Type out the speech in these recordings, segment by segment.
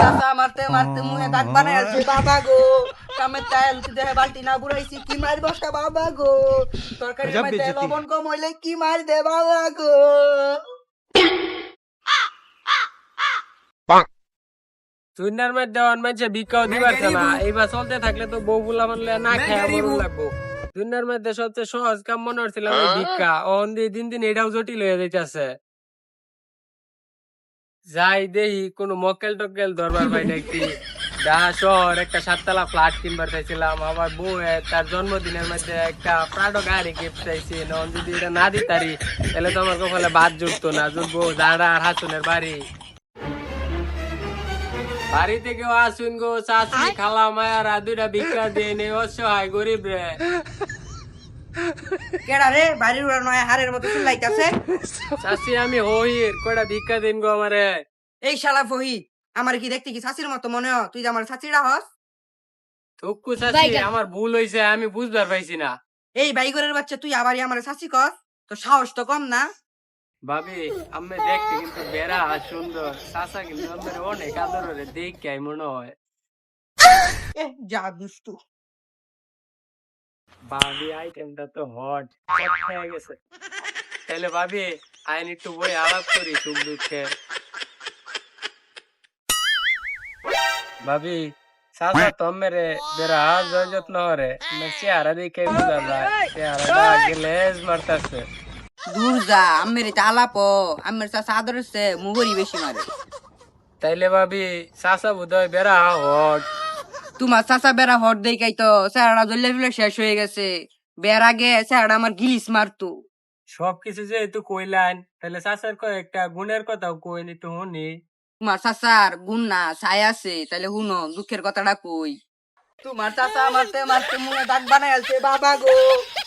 চাচা মারতে মারতে মুহে দাগ বানাই আছে বাবা গো। কামের তেল দেহে বালতি না বুড়াইছি কি মার বসা বাবা গো? তরকারি মধ্যে বেইজ্জতি। লবণ কম হইলে কি মার দে বাবা গো? চুইনার মধ্যে অন মাঝে ভিক্ষাও দিবার না এইবার চলতে থাকলে তো বউ বুলা মানলে না খেয়ে লাগবো। চুইনার মধ্যে সবচেয়ে সহজ কাম মনে হচ্ছিলাম এই ভিক্ষা অন দিন দিন এটাও জটিল হয়ে যাইতেছে। যাই দেহি, কোন মক্কেল টক্কেল ধরবার পাই নাকি শহর, একটা সাততলা ফ্ল্যাট কিনবার চাইছিলাম। আমার বউ তার জন্মদিনের মধ্যে একটা প্রাডো গাড়ি গিফট চাইছি। নন যদি এটা না দিতারি, তাহলে তো আমার কপালে বাদ জুটতো না। জুটবো জাড়া আর হাসুনের বাড়ি। বাড়ি থেকে আসুন গো, চাষি, খালা, মায়ার, দুইটা ভিক্ষা দিয়ে নে, অসহায়, গরিব রে। কেডা রে? বাড়ির উড়া নয় হারের মতো চিল্লাইতাছে। আমি হইর কয়টা ভিক্ষা দিন গো আমারে? এই শালা ফহি আমার কি দেখতে কি শাশির মতো মনে হয়? তুই যে আমার শাশিরা হস। থুকু আমার ভুল হইছে আমি বুঝবার পাইছি না। এই বাইগরের বাচ্চা তুই আবারই আমার শাশি কস? তো সাহস তো কম না। ভাবি আমি দেখতে কিন্তু বেড়া আর সুন্দর। চাষা কিন্তু আমার অনেক আদর রে দেখে মনে হয়। এ যা দুষ্টু। ভাবি আইটেমটা তো হট হয়ে গেছে। তাহলে ভাবি আইন একটু বই আলাপ করি সুখ দুঃখে ভাবি সাসা তো মেরে বেড়া জয় যত্ন হরে চেহারা দেখে বুঝা যায় চেহারাটা গ্লেজ মারতাছে। দূর যা আমের আলাপ আমের চাষা আদর মুগরি বেশি মারে। তাইলে ভাবি সাসা বোধহয় বেড়া হট। তোমার চাচা বেড়া হট দেখাই তো স্যারটা জ্বললে ফেলে শেষ হয়ে গেছে। বেড় আগে স্যারটা আমার গিলিস মারতো। সবকিছু যেহেতু কইলেন তাহলে চাষার কয়েকটা গুণের কথাও কই একটু শুনি। তোমার চাচার গুণ না ছাই আছে তাহলে হুনো দুঃখের কথাটা কই। তোমার চাচা মারতে মারতে মুখে দাগ বানাই আছে বাবা গো।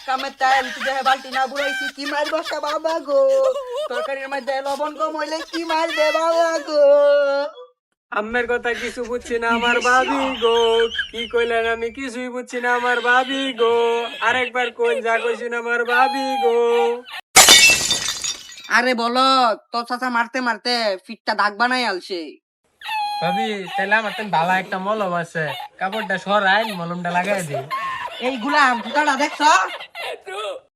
কামের তেল দেহে বালতি না বুড়াইছি কি মার বসা বাবা গো? তরকারির মধ্যে লবণ কম হইলে কি মার দে বাবা গো? আম্মের কথা কিছু বুঝছি না আমার ভাবি গো। কি কইলেন আমি কিছুই বুঝছি না আমার ভাবি গো। আরেকবার কই যা কইছি না আমার ভাবি গো। আরে বলো তোর চাচা মারতে মারতে ফিটটা দাগ বানাই আলছে। ভাবি তাহলে আমার তো ভালো একটা মলম আছে। কাপড়টা সরাই মলমটা লাগাই দি এই গুলাম ফুটাটা দেখছ?